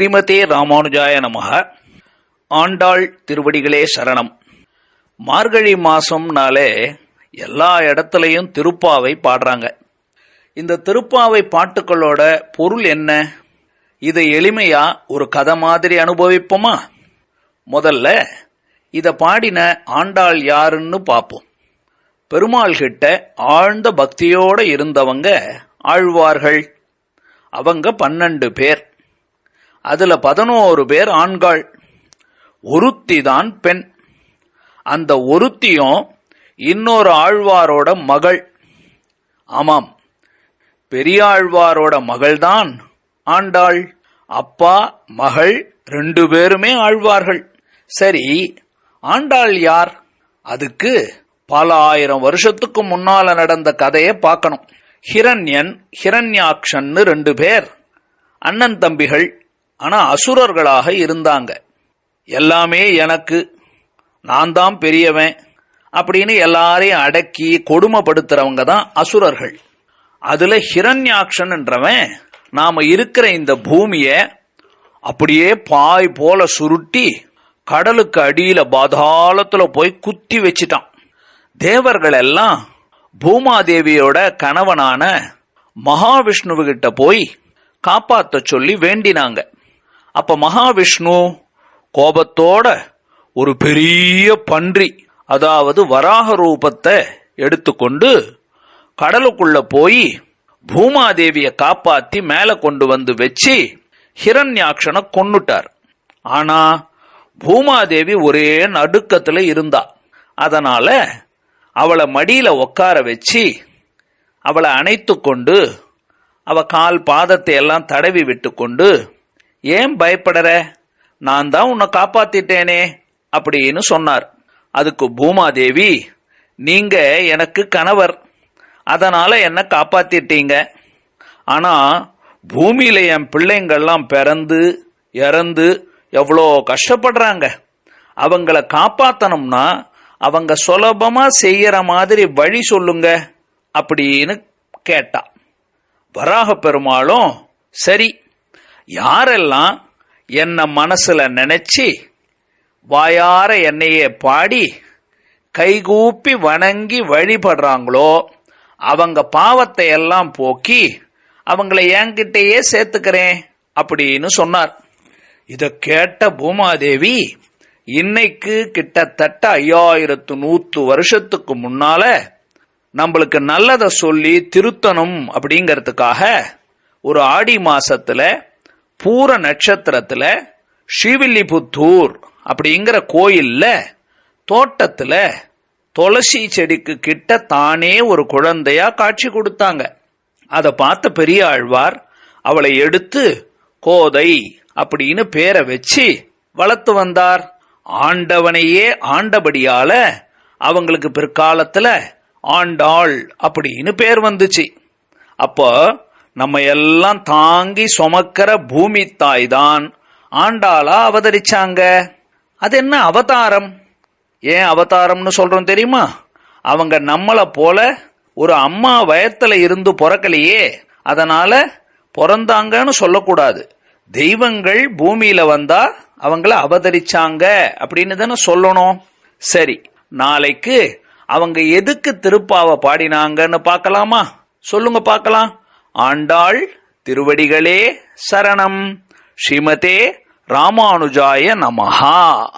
ஸ்ரீமதே ராமானுஜாய நமக. ஆண்டாள் திருவடிகளே சரணம். மார்கழி மாசம்னாலே எல்லா இடத்துலையும் திருப்பாவை பாடுறாங்க. இந்த திருப்பாவை பாட்டுக்களோட பொருள் என்ன? இதை எளிமையா ஒரு கதை மாதிரி அனுபவிப்போமா? முதல்ல இதை பாடின ஆண்டாள் யாருன்னு பார்ப்போம் பெருமாள் கிட்ட ஆழ்ந்த பக்தியோட இருந்தவங்க ஆழ்வார்கள். அவங்க பன்னெண்டு பேர். அதுல பதினோரு பேர் ஆண்கள். ஒருத்தி தான் பெண். அந்த ஒருத்தியும் இன்னொரு ஆழ்வாரோட மகள். ஆமாம் பெரியாழ்வாரோட மகள்தான் ஆண்டாள். அப்பா மகள் ரெண்டு பேருமே ஆழ்வார்கள். சரி ஆண்டாள் யார்? அதுக்கு பல ஆயிரம் வருஷத்துக்கு முன்னால நடந்த கதையை பார்க்கணும். ஹிரண்யன் ஹிரண்யாக்ஷன்னு ரெண்டு பேர். அண்ணன் தம்பிகள் ஆனா அசுரர்களாக இருந்தாங்க. எல்லாமே எனக்கு நான் தான் பெரியவன் அப்படின்னு எல்லாரையும் அடக்கி கொடுமைப்படுத்துறவங்க தான் அசுரர்கள். அதுல ஹிரண்யாக்ஷன் என்றவன் நாம இருக்கிற இந்த பூமிய அப்படியே பாய் போல சுருட்டி கடலுக்கு அடியில பாதாளத்துல போய் குத்தி வச்சிட்டான். தேவர்கள் எல்லாம் பூமாதேவியோட கணவனான மகாவிஷ்ணுவுகிட்ட போய் காப்பாத்த சொல்லி வேண்டினாங்க. அப்ப மகாவிஷ்ணு கோபத்தோட ஒரு பெரிய பன்றி அதாவது வராக ரூபத்தை எடுத்துக்கொண்டு கடலுக்குள்ள போய் பூமாதேவிய காப்பாத்தி மேல கொண்டு வந்து வச்சு ஹிரண்யாக்ஷனை கொன்னுட்டார். ஆனா பூமாதேவி ஒரே நடுக்கத்துல இருந்தா. அதனால அவளை மடியில உட்கார வச்சு அவளை அணைத்து கொண்டு அவ கால் பாதத்தை எல்லாம் தடவி விட்டு கொண்டு ஏன் பயப்படற? நான் தான் உன்னை காப்பாத்திட்டேனே அப்படின்னு சொன்னார். அதுக்கு பூமாதேவி நீங்க எனக்கு கணவர் அதனால என்ன காப்பாத்திட்டீங்க. ஆனா பூமியில என் பிள்ளைங்கள்லாம் பிறந்து இறந்து எவ்வளோ கஷ்டப்படுறாங்க. அவங்கள காப்பாத்தணும்னா அவங்க சுலபமா செய்யற மாதிரி வழி சொல்லுங்க அப்படின்னு கேட்டா. வராக பெருமாளும் சரி யாரெல்லாம் என்ன மனசுல நினச்சி வாயார என்னையே பாடி கைகூப்பி வணங்கி வழிபடுறாங்களோ அவங்க பாவத்தை எல்லாம் போக்கி அவங்கள என்கிட்டயே சேர்த்துக்கிறேன் அப்படின்னு சொன்னார். இதை கேட்ட பூமாதேவி இன்னைக்கு கிட்டத்தட்ட ஐயாயிரத்து நூத்து வருஷத்துக்கு முன்னால நம்மளுக்கு நல்லதை சொல்லி திருத்தணும் அப்படிங்கறதுக்காக ஒரு ஆடி மாசத்துல பூர நட்சத்திரத்துல ஸ்ரீவில்லிபுத்தூர் அப்படிங்கிற கோயில்ல தோட்டத்துல துளசி செடிக்கு கிட்ட தானே ஒரு குழந்தையா காட்சி கொடுத்தாங்க. அதை பார்த்த பெரிய ஆழ்வார் அவளை எடுத்து கோதை அப்படின்னு பேரை வச்சு வளர்த்து வந்தார். ஆண்டவனையே ஆண்டபடியால அவங்களுக்கு பிற்காலத்துல ஆண்டாள் அப்படின்னு பேர் வந்துச்சு. அப்போ நம்ம எல்லாம் தாங்கி சுமக்கிற பூமி தாய் தான் ஆண்டாளா அவதரிச்சாங்க. அது என்ன அவதாரம்? ஏன் அவதாரம்னு சொல்றோம் தெரியுமா? அவங்க நம்மளை போல ஒரு அம்மா வயத்துல இருந்து பிறக்கலையே. அதனால பிறந்தாங்கன்னு சொல்லக்கூடாது. தெய்வங்கள் பூமியில வந்தா அவங்கள அவதரிச்சாங்க அப்படின்னு தானே சொல்லணும். சரி நாளைக்கு அவங்க எதுக்கு திருப்பாவை பாடினாங்கன்னு பார்க்கலாமா? சொல்லுங்க பார்க்கலாம். ஆண்டாள் திருவடிகளே சரணம். ஸ்ரீமதே ராமானுஜாய நமஹா.